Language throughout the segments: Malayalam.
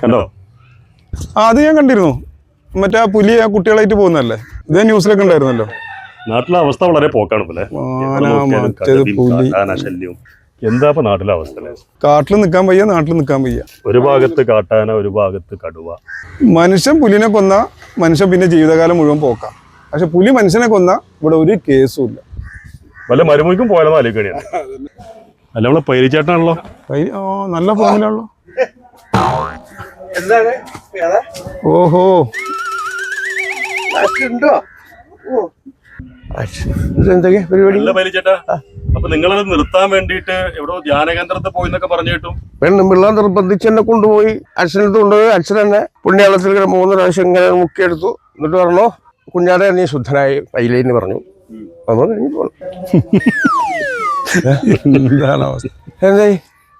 കണ്ടോ? ആ അത് ഞാൻ കണ്ടിരുന്നു. മറ്റേ ആ പുലി ആ കുട്ടികളായിട്ട് പോകുന്നല്ലേ ഇതേ ന്യൂസിലൊക്കെ ഉണ്ടായിരുന്നല്ലോ. നാട്ടിലെ അവസ്ഥ വളരെ പോക്കാണ്. ശല്യവും എന്താ ഇപ്പൊ നാട്ടിലെ അവസ്ഥ കാട്ടിൽ നിൽക്കാൻ വയ്യ നാട്ടിൽ നിൽക്കാൻ വയ്യ. ഒരു ഭാഗത്ത് കാട്ടാന ഒരു ഭാഗത്ത് കടുവ. മനുഷ്യൻ പുലിനെ കൊന്ന മനുഷ്യൻ പിന്നെ ജീവിതകാലം മുഴുവൻ പോക്കാം. പക്ഷെ പുലി മനുഷ്യനെ കൊന്ന ഇവിടെ ഒരു കേസും ഇല്ല. വല്ല മരുമുക്കും പോയാലോ ആലോചിക്കണിയാണ് അല്ല നമ്മളെ പൈരിച്ചേട്ടനാണല്ലോ നല്ല ഫോമിലാണല്ലോ? ഓഹോ. അച്ഛനുണ്ടോ? ഓ. അച്ഛൻ ഇതെന്തൊക്കെ പരിപാടി? നല്ല പൈരിച്ചേട്ടാ അപ്പൊ നിങ്ങളത് നിർത്താൻ വേണ്ടിയിട്ട് എവിടെ ധ്യാന കേന്ദ്രത്തിൽ പോയി എന്നൊക്കെ പറഞ്ഞു കേട്ടും പെണ്ണും പിള്ള നിർബന്ധിച്ച് എന്നെ കൊണ്ടുപോയി. അച്ഛനടുത്ത് കൊണ്ടുപോയി. അച്ഛൻ തന്നെ പുണ്യാളത്തിൽ ഇങ്ങനെ മൂന്ന് പ്രാവശ്യം ഇങ്ങനെ മുക്കിയെടുത്തു. എന്നിട്ട് പറഞ്ഞോ കുഞ്ഞാടെ നീ ശുദ്ധനായി പൈലേന്ന് പറഞ്ഞു. എന്താണ് എന്തായി?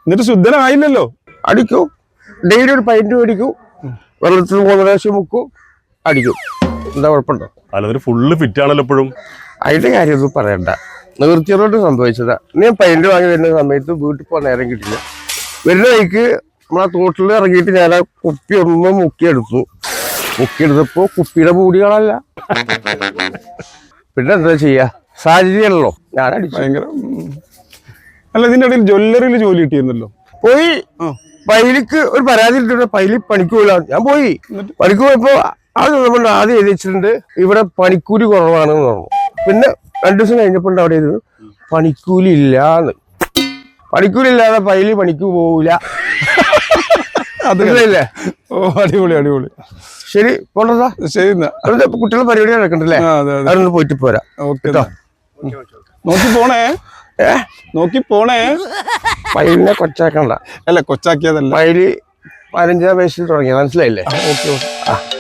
എന്നിട്ട് ശുദ്ധനായില്ലല്ലോ. അടിക്കൂ. ഡെയിലി ഒരു പൈന്റ് മേടിക്കും വെള്ളത്തിൽ മൂന്ന് പ്രാവശ്യം മുക്കും അടിക്കും. എന്താ കുഴപ്പമുണ്ടോ? അല്ല ഫുള്ള് ഫിറ്റ് ആണല്ലോ എപ്പോഴും അതിന്റെ കാര്യമൊന്നും പറയണ്ട. നിവൃത്തിയോട് സംഭവിച്ചതാ. ഞാൻ പൈന്റ് വാങ്ങി വരുന്ന സമയത്ത് വീട്ടിൽ പോകാൻ നേരം കിട്ടില്ല. വരുന്ന വഴിക്ക് നമ്മളാ തോട്ടിൽ ഇറങ്ങിയിട്ട് ഞാൻ ആ കുപ്പി ഒന്ന് മുക്കിയെടുത്തു. മുക്കിയെടുത്തപ്പോ കുപ്പിയുടെ പൂടികളല്ല പിന്നെ എന്താ ചെയ്യാ? സാഹചര്യമല്ലോ ഞാൻ അടിച്ചു. ഭയങ്കര. അല്ല ഇതിന്റെ ഇടയിൽ ജ്വല്ലറിയിൽ ജോലി കിട്ടിയിരുന്നല്ലോ. പോയി. പൈലിക്ക് ഒരു പരാതി ഇട്ടിട്ട് പൈലി പണിക്ക് പോയില്ല ഞാൻ പോയി. പണിക്ക് പോയപ്പോ അത് നമ്മൾ ആദ്യം എഴുതി വെച്ചിട്ടുണ്ട് ഇവിടെ പണിക്കൂലി കുറവാണെന്ന് പറഞ്ഞു. പിന്നെ രണ്ടു ദിവസം കഴിഞ്ഞപ്പോൾ അവിടെ ഇരുന്നു പണിക്കൂലി ഇല്ലാന്ന് പണിക്കൂലി ഇല്ലാതെ പൈലി പണിക്ക് പോവില്ല അതല്ലേ ഓ അടിപൊളി അടിപൊളി. ശരി പോണ്ടതാ ശരി കുട്ടികളെ പരിപാടി നടക്കണ്ടല്ലേ അതൊന്ന് പോയിട്ട് പോരാ. ഓക്കെ നോക്കി പോണേ. ഏ നോക്കി പോണേ. പൈലിനെ കൊച്ചാക്കണ്ട. അല്ല കൊച്ചാക്കിയതല്ല. പൈലി പതിനഞ്ചാം വയസ്സിൽ തുടങ്ങിയ മനസ്സിലായില്ലേ? Okay okay. ആ.